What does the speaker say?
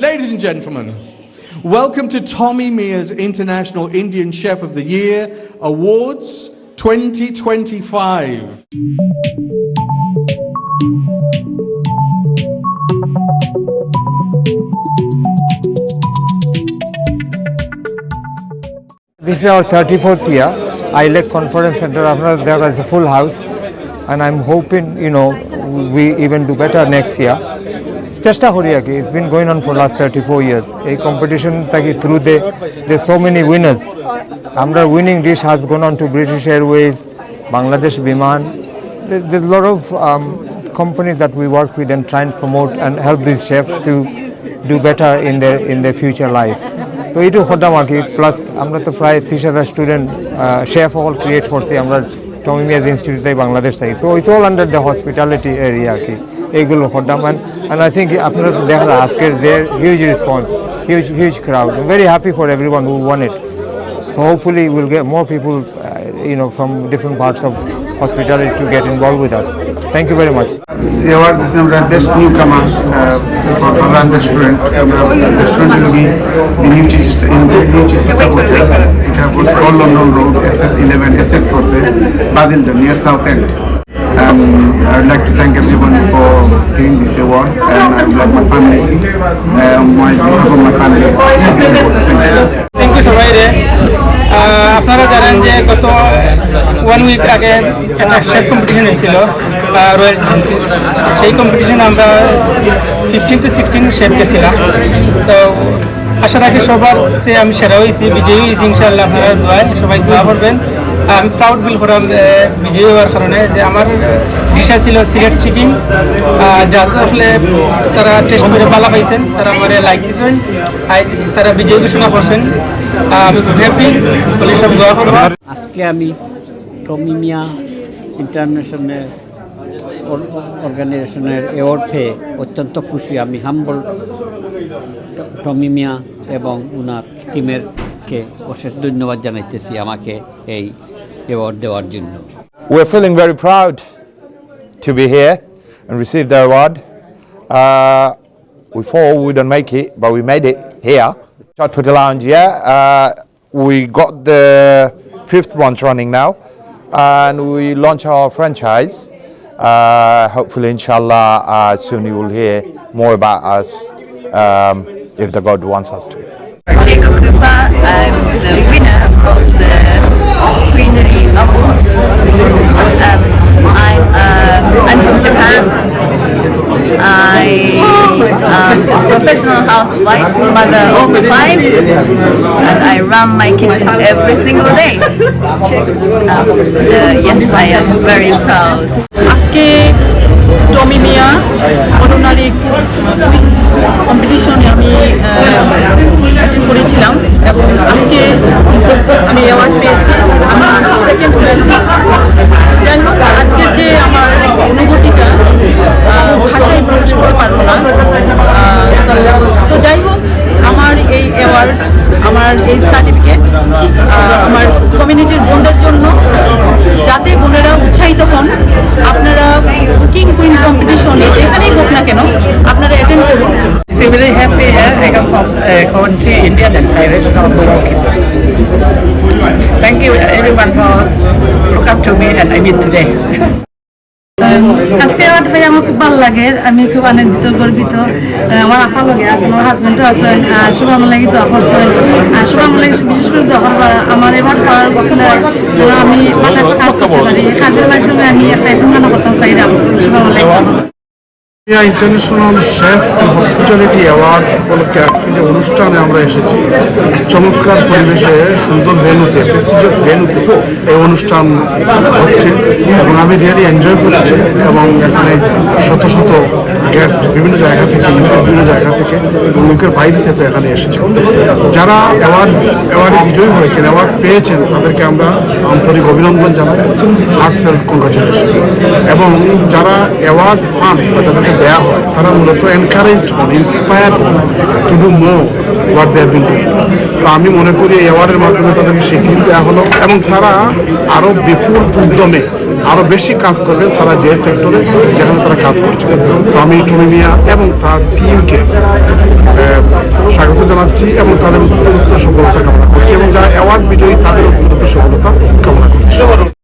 Ladies and gentlemen, welcome to Tommy Mia's International Indian Chef of the Year Awards 2025. This is our 34th year. ILEC Conference Center. There is a full house, and I'm hoping you know we even do better next year. চেষ্টা করি আর কি। It's been going on for last thirty four years এই competition থাকি through they they so many winners আমরা winning dish has gone on to British Airways Bangladesh Biman lot of company that we work with and trying promote and help this chef to do better in the in the future life তো এইটু হতাম আর কি। Plus আমরা তো প্রায় ত্রিশ হাজার student chef all create করছি। আমরা টমিমিয়াস ইনস্টিটিউটে বাংলাদেশ থাকি। তো it's all under the hospitality area আর কি। এইগুলো হতাম অ্যান্ড আই থিঙ্ক আপনারা দেখলাম আজকের there huge response huge huge crowd very happy for every one who won it So hopefully we'll get more people, uh, you know, from different parts of hospitality to get involved with us. Thank you very much. The award is named Best Newcomer uh, for Adhan Restaurant. Restaurant will be the new Chichester in the new Hotel. It happens all London Road, SS11, Essex Basildon, near South End. Um, I would like to thank everyone for giving this award, and I would like my family, uh, my my family. Thank you. Ah, আপনারা জানেন যে গত one week আগে একটা chef competition হয়েছিল royal agency সেই কম্পিটিশনে আমরা ফিফটিন টু সিক্সটিন শেফ গেছিলাম তো আশা রাখি সবার আমি সেরা হয়েছি বিজয়ী হয়েছি ইনশাল্লাহ আপনারা দোয়ায় সবাই দোয়া করবেন আমি প্রাউড ফিল আহ, বিজয়ী হওয়ার কারণে যে আমার ডিশা ছিল সিলেট চিকেন যা তো আসলে তারা টেস্ট করে ভালো পাইছেন তারা আমার লাইক দিয়েছেন তারা বিজয়ী ঘোষণা করছেন। আমি খুব হ্যাপি বলে সব দোয়া করব। আজকে আমি টমিমিয়া ইন্টারন্যাশনাল অর্গানাইজেশনের অ্যাওয়ার্ড পেয়ে অত্যন্ত খুশি। আমি হাম্বল টমিমিয়া এবং ওনার টিমেরকে অশেষ ধন্যবাদ জানাইতেছি আমাকে এই অ্যাওয়ার্ড দেওয়ার জন্য We're feeling very proud to be here and receive the award. Uh, we thought we wouldn't make it, but we made it here. Shot Put Lounge, yeah. Uh, we got the fifth ones running now, and we launch our franchise. Uh, hopefully, inshallah, uh, soon you will hear more about us um, if the God wants us to. Jacob Cooper, I'm the winner of the Greenery Award. Um, I'm, uh, I'm from Japan. I am a professional housewife, mother of five, and I run my kitchen every single day. Um, uh, yes, I am very proud. Asking Tommy Miah অরুণালী কম্পিটিশনে আমি করেছিলাম এবং আজকে আমি award পেয়েছি। আমি second হয়েছি। যাই হোক, আজকের যে আমার অনুভূতিটা ভাষায় প্রকাশ করতে পারব না। তো- যাই হোক, আমার এই অ্যাওয়ার্ড আমার এই সার্টিফিকেট আমার কমিউনিটির বোনদের জন্য যাতে বোনেরা উৎসাহিত হন, আপনারা কুকিং কুইন কম্পিটিশনে যেখানেই হোক না কেন আপনারা অ্যাটেন্ড করুন। Thank you every one for to me and I mean today আজকে আমার পেয়ে আমার খুব ভালো লাগে, আমি খুব আনন্দিত, গর্বিত। আমার আশা লগে, আছে, আমার হাজব্যান্ডও আছেন শুভাম লাগি দোয়া করছেন শুভাম লাগে বিশেষ করে দোয়া আমার এবার পাওয়ার উচিত আমি কাজ করতে পারি। কাজের মাধ্যমে আমি একটা ইনকাম করতাম চাইলাম শুভাম লাগি India international chef hospitality award উপলক্ষে আজকে যে অনুষ্ঠানে আমরা এসেছি, চমৎকার পরিবেশে সুন্দর ভেনুতে প্রেস্টিজিয়াস ভেনুতে এই অনুষ্ঠান হচ্ছে এবং আমি রিয়ালি এনজয় করেছি এবং এখানে শত শত গেস্ট বিভিন্ন জায়গা থেকে ইউরোপের বিভিন্ন জায়গা থেকে এবং লোকের বাইরে থেকে এখানে এসেছে। যারা অ্যাওয়ার্ড, অ্যাওয়ার্ডে বিজয়ী হয়েছেন, অ্যাওয়ার্ড পেয়েছেন, তাদেরকে আমরা আন্তরিক অভিনন্দন জানাই হার্টফেল্ট কংগ্রাচুলেশন এবং যারা অ্যাওয়ার্ড পান বা তাদেরকে দেওয়া হয় তারা মূলত এনকারেজড হন ইন্সপায়ার হন to do more what they have been তো আমি মনে করি এই অ্যাওয়ার্ডের মাধ্যমে তাদেরকে স্বীকৃতি দেওয়া হলো। এবং তারা আরও বিপুল উদ্যমে আরও বেশি কাজ করবে তারা যে সেক্টরে যেখানে তারা কাজ করছে। তো আমি টমি মিয়া এবং তার টিমকে স্বাগত জানাচ্ছি এবং তাদের উত্তরোত্তর সফলতা কামনা করছি এবং যারা অ্যাওয়ার্ড বিজয়ী তাদের উত্তরোত্তর সফলতা কামনা করছি।